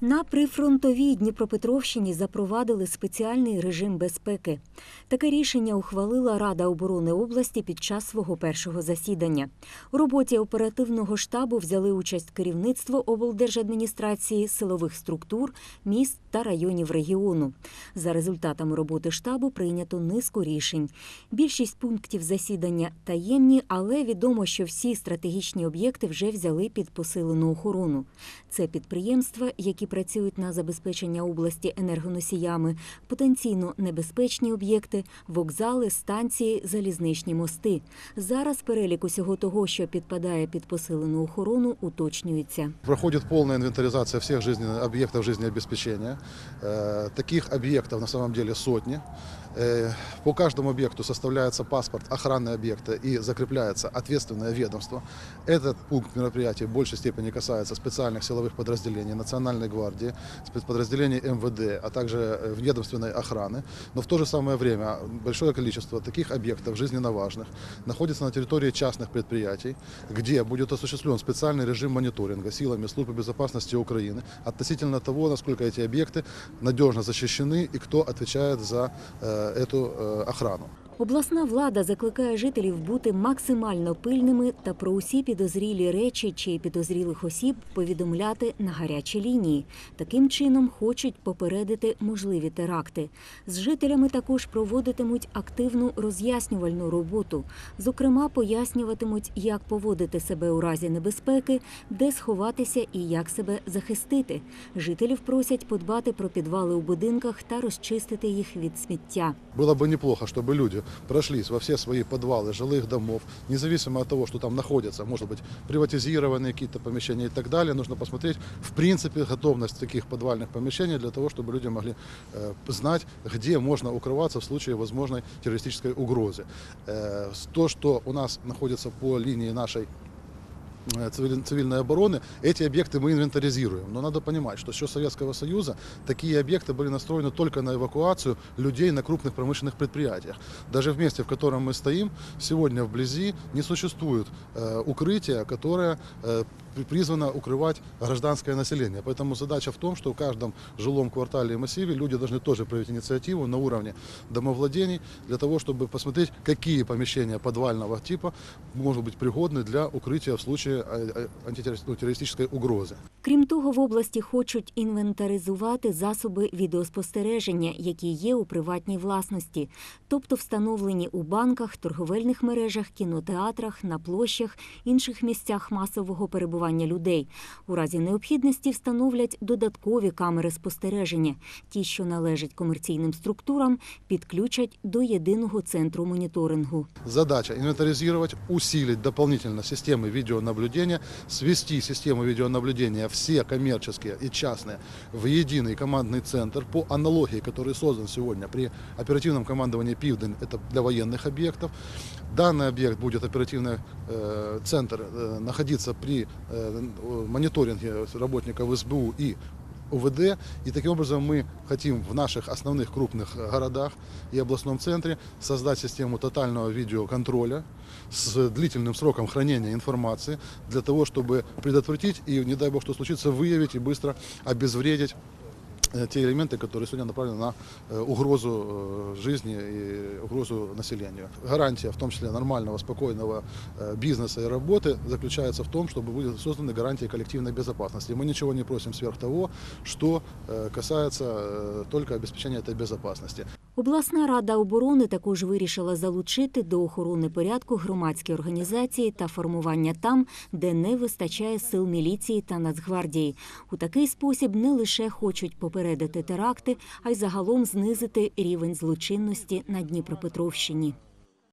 На прифронтовій Дніпропетровщині запровадили спеціальний режим безпеки. Таке рішення ухвалила Рада оборони області під час свого першого засідання. У роботі оперативного штабу взяли участь керівництво облдержадміністрації, силових структур, міст та районів регіону. За результатами роботи штабу прийнято низку рішень. Більшість пунктів засідання таємні, але відомо, що всі стратегічні об'єкти вже взяли під посилену охорону. Це підприємства, які працюють на забезпечення області енергоносіями, потенційно небезпечні об'єкти, вокзали, станції, залізничні мости. Зараз перелік усього того, що підпадає під посилену охорону, уточнюється. Проходит полная инвентаризация всех жизненных объектов жизнеобеспечения. Э, Таких объектов на самом деле сотни. Э, По каждому объекту составляется паспорт охраны объекта и закрепляется ответственное ведомство. Этот пункт мероприятий в большей степени касается специальных силовых подразделений Национальной гвардии, спецподразделений МВД, а также э, ведомственной охраны. Но в то же самое время большое количество таких объектов жизненно важных находится на территории частных предприятий, где будет осуществлен специальный режим мониторинга силами службы безопасности Украины относительно того, насколько эти объекты надежно защищены и кто отвечает за э, эту э, охрану. Обласна влада закликає жителів бути максимально пильними та про усі підозрілі речі чи підозрілих осіб повідомляти на гарячі лінії. Таким чином хочуть попередити можливі теракти. З жителями також проводитимуть активну роз'яснювальну роботу. Зокрема, пояснюватимуть, як поводити себе у разі небезпеки, де сховатися і як себе захистити. Жителів просять подбати про підвали у будинках та розчистити їх від сміття. Было бы неплохо, чтобы люди прошлись во все свои подвалы жилых домов, независимо от того, что там находятся, может быть, приватизированные какие-то помещения и так далее. Нужно посмотреть, в принципе, готовность таких подвальных помещений для того, чтобы люди могли э, знать, где можно укрываться в случае возможной террористической угрозы. Э, то, что у нас находится по линии нашей э, цивили- цивильной обороны, эти объекты мы инвентаризируем. Но надо понимать, что еще с Советского Союза такие объекты были настроены только на эвакуацию людей на крупных промышленных предприятиях. Даже в месте, в котором мы стоим, сегодня вблизи не существует э, укрытия, которое э, при- призвано укрывать гражданское население. Поэтому задача в том, что в каждом жилом квартале и массиве люди должны тоже проявить инициативу на уровне домовладений для того, чтобы посмотреть, какие помещения подвального типа могут быть пригодны для укрытия в случае э, э, антитеррорист- ну, террористической угрозы. Крім того, в області хочуть інвентаризувати засоби відеоспостереження, які є у приватній власності, тобто встановлені у банках, торговельних мережах, кінотеатрах, на площах, інших місцях масового перебування людей. У разі необхідності встановлять додаткові камери спостереження. Ті, що належать комерційним структурам, підключать до єдиного центру моніторингу. Задача инвентаризировать, усилить дополнительно системы видеонаблюдения, свести систему видеонаблюдения все коммерческие и частные в единый командный центр по аналогии, который создан сегодня при оперативном командовании «Пивдень», это для военных объектов. Данный объект будет оперативный э, центр э, находиться при э, мониторинге работников СБУ и УВД. И таким образом мы хотим в наших основных крупных городах и областном центре создать систему тотального видеоконтроля с длительным сроком хранения информации для того, чтобы предотвратить и, не дай бог, что случится, выявить и быстро обезвредить э, те элементы, которые сегодня направлены на э, угрозу э, жизни и угрозу населению. Гарантия, в том числе нормального, спокойного э, бизнеса и работы, заключается в том, чтобы были созданы гарантии коллективной безопасности. Мы ничего не просим сверх того, что э, касается э, только обеспечения этой безопасности. Обласна рада оборони також вирішила залучити до охорони порядку громадські організації та формування там, де не вистачає сил міліції та Нацгвардії. У такий спосіб не лише хочуть попередити теракти, а й загалом знизити рівень злочинності на Дніпропетровщині.